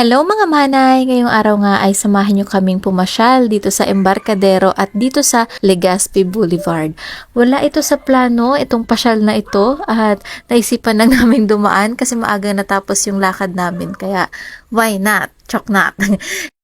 Hello mga manay! Ngayong araw nga ay samahan nyo kaming pumasyal dito sa Embarcadero at dito sa Legazpi Boulevard. Wala ito sa plano, itong pasyal na ito at naisipan lang namin dumaan kasi maaga natapos yung lakad namin. Kaya why not? Chok not!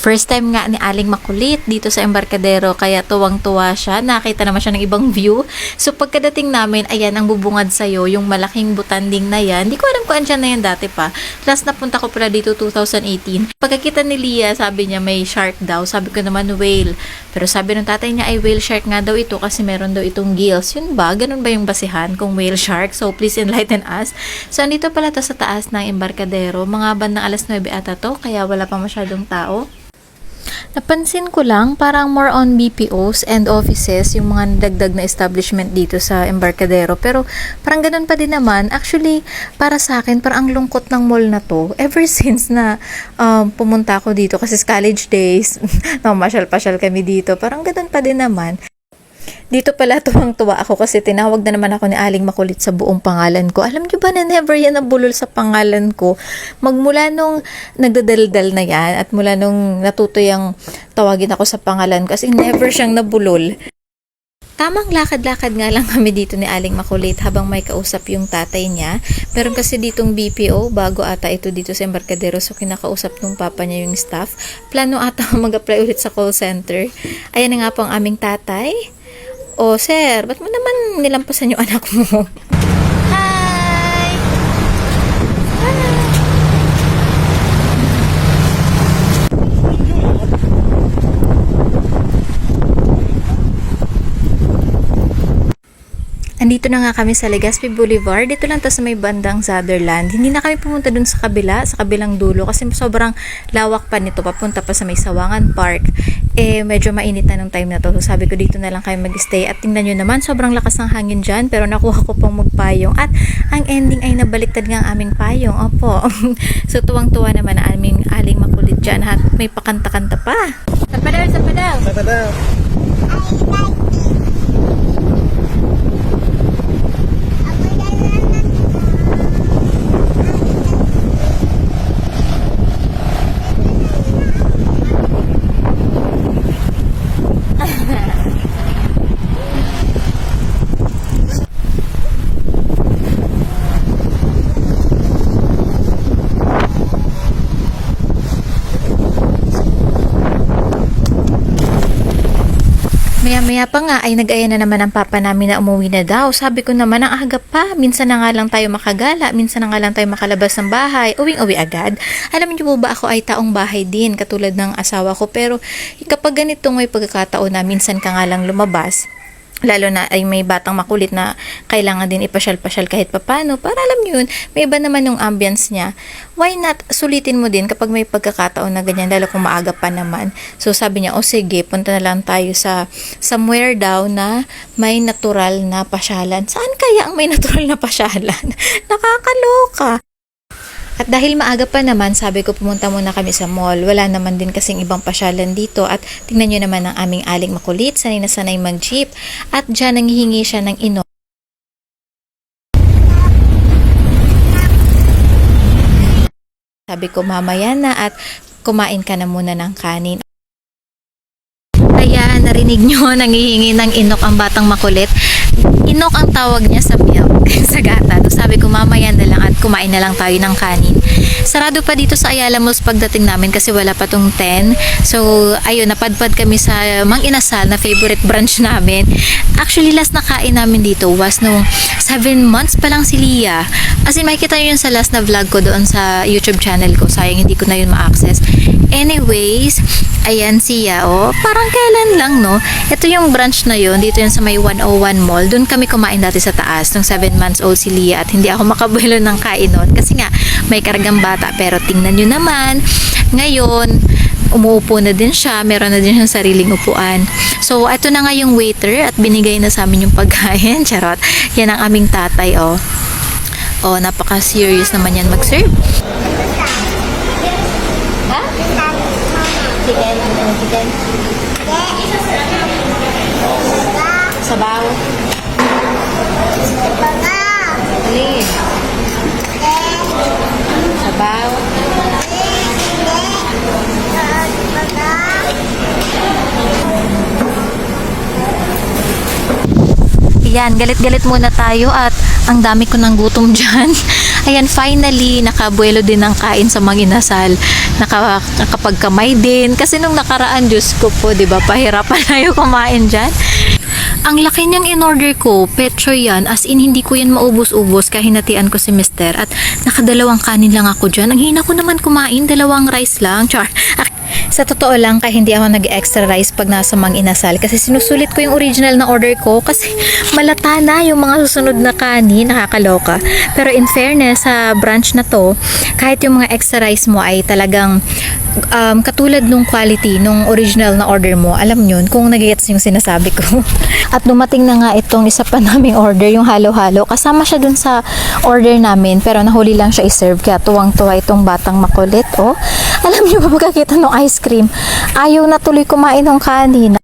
First time nga ni Aling makulit dito sa Embarcadero kaya tuwang-tuwa siya. Nakita naman siya ng ibang view. So pagkadating namin, ayan ang bubungad sa'yo, yung malaking butanding na yan. Hindi ko alam kung andyan na yan dati pa. Last napunta ko pala dito 2018. Pagkakita ni Lia, sabi niya may shark daw. Sabi ko naman whale. Pero sabi ng tatay niya ay whale shark nga daw ito kasi meron daw itong gills. Yun ba? Ganun ba yung basihan kung whale shark? So please enlighten us. So andito pala to sa taas ng Embarcadero. Mga bandang alas 9 ata to kaya wala pa masyadong tao. Napansin ko lang, parang more on BPOs and offices, yung mga dagdag na establishment dito sa Embarcadero. Pero parang ganun pa din naman. Actually, para sa akin, parang ang lungkot ng mall na to. Ever since na um, pumunta ako dito, kasi college days, no, masyal-pasyal kami dito. Parang ganun pa din naman. Dito pala tuwang-tuwa ako kasi tinawag na naman ako ni Aling Makulit sa buong pangalan ko. Alam niyo ba na never yan nabulol sa pangalan ko? Magmula nung nagdadaldal na yan at mula nung natuto yung tawagin ako sa pangalan ko kasi never siyang nabulol. Tamang lakad-lakad nga lang kami dito ni Aling Makulit habang may kausap yung tatay niya. Meron kasi ditong BPO, bago ata ito dito sa Embarcadero. So, kinakausap nung papa niya yung staff. Plano ata mag-apply ulit sa call center. Ayan na nga po ang aming tatay. O, sir, ba't mo naman nilampasan yung anak mo? Andito na nga kami sa Legazpi Boulevard. Dito lang to sa may bandang Sutherland. Hindi na kami pumunta dun sa kabila, sa kabilang dulo kasi sobrang lawak pa nito papunta pa sa may Sawangan Park. Eh medyo mainit na nung time na to. So sabi ko dito na lang kayo mag-stay at tingnan nyo naman sobrang lakas ng hangin dyan pero nakuha ko pong magpayong at ang ending ay nabaliktad nga ang aming payong. Opo. so tuwang-tuwa naman ang aming aling makulit dyan at may pakanta-kanta pa. Sa padaw, sa padaw. Tada! Maya-maya pa nga ay nag-aya na naman ang papa namin na umuwi na daw. Sabi ko naman, ang aga pa. Minsan na nga lang tayo makagala. Minsan na nga lang tayo makalabas ng bahay. Uwing-uwi agad. Alam niyo po ba ako ay taong bahay din, katulad ng asawa ko. Pero kapag ganito may pagkakataon na minsan ka nga lang lumabas, lalo na ay may batang makulit na kailangan din ipasyal-pasyal kahit papano. Para alam nyo yun, may iba naman yung ambience niya. Why not sulitin mo din kapag may pagkakataon na ganyan lalo kung maaga pa naman. So sabi niya o sige punta na lang tayo sa somewhere daw na may natural na pasyalan. Saan kaya ang may natural na pasyalan? Nakakaloka at dahil maaga pa naman, sabi ko pumunta muna kami sa mall. Wala naman din kasing ibang pasyalan dito. At tingnan nyo naman ang aming aling makulit. Sanay na sanay mag-jeep. At dyan nanghihingi siya ng ino. Sabi ko mamaya na at kumain ka na muna ng kanin. Kaya narinig nyo, nangihingi ng inok ang batang makulit. Inok ang tawag niya sa sa gata. So sabi ko mamaya na lang at kumain na lang tayo ng kanin. Sarado pa dito sa Ayala Malls pagdating namin kasi wala pa tong 10. So ayun, napadpad kami sa Mang Inasal na favorite branch namin. Actually, last na kain namin dito was nung 7 months pa lang si Lia. As in, makikita nyo yun sa last na vlog ko doon sa YouTube channel ko. Sayang hindi ko na yun ma-access. Anyways, ayan siya, oh. Parang kailan lang, no? Ito yung branch na yun. Dito yun sa may 101 Mall. Doon kami kumain dati sa taas nung 7 months old si Lia at hindi ako makabuelo ng kain nun. Kasi nga, may kargang bata. Pero tingnan nyo naman, ngayon, umuupo na din siya. Meron na din siyang sariling upuan. So, ito na nga yung waiter at binigay na sa amin yung pagkain. Charot. Yan ang aming tatay, oh. Oh, napaka-serious naman yan mag-serve. Ha? Chicken. Chicken? Sabaw. Alin? sabaw. Ayan, galit-galit muna tayo at ang dami ko ng gutom dyan. Ayan, finally, nakabuelo din ang kain sa mga inasal. Naka, nakapagkamay din. Kasi nung nakaraan, Diyos ko po, di ba, pahirapan tayo kumain dyan. Ang laki niyang in-order ko, petro yan, as in hindi ko yan maubos-ubos kahinatian ko si mister at nakadalawang kanin lang ako dyan. Ang hina ko naman kumain, dalawang rice lang. Char. Sa totoo lang, kaya hindi ako nag-extra rice pag nasa mang inasal kasi sinusulit ko yung original na order ko kasi malata na yung mga susunod na kanin, nakakaloka. Pero in fairness, sa branch na to, kahit yung mga extra rice mo ay talagang um, katulad nung quality nung original na order mo, alam yun, kung nagigets yung sinasabi ko. At dumating na nga itong isa pa naming order, yung halo-halo. Kasama siya dun sa order namin, pero nahuli lang siya i-serve, kaya tuwang-tuwa itong batang makulit, oh. Alam niyo ba pagkakita ng ice cream, ayaw na tuloy kumain ng kanin.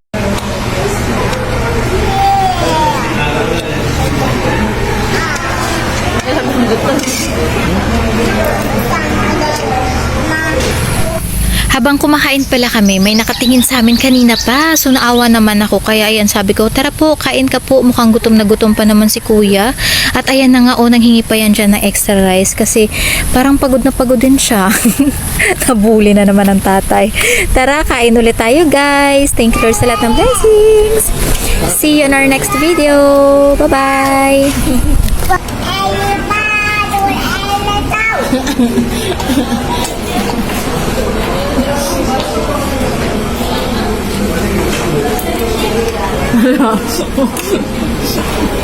Habang kumakain pala kami, may nakatingin sa amin kanina pa. So naawa naman ako. Kaya ayan, sabi ko, tara po, kain ka po. Mukhang gutom na gutom pa naman si kuya. At ayan na nga, oh, nanghingi pa yan dyan ng extra rice. Kasi parang pagod na pagod din siya. Nabuli na naman ang tatay. Tara, kain ulit tayo guys. Thank you Lord sa lahat ng blessings. See you in our next video. Bye-bye.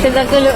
Kita kulo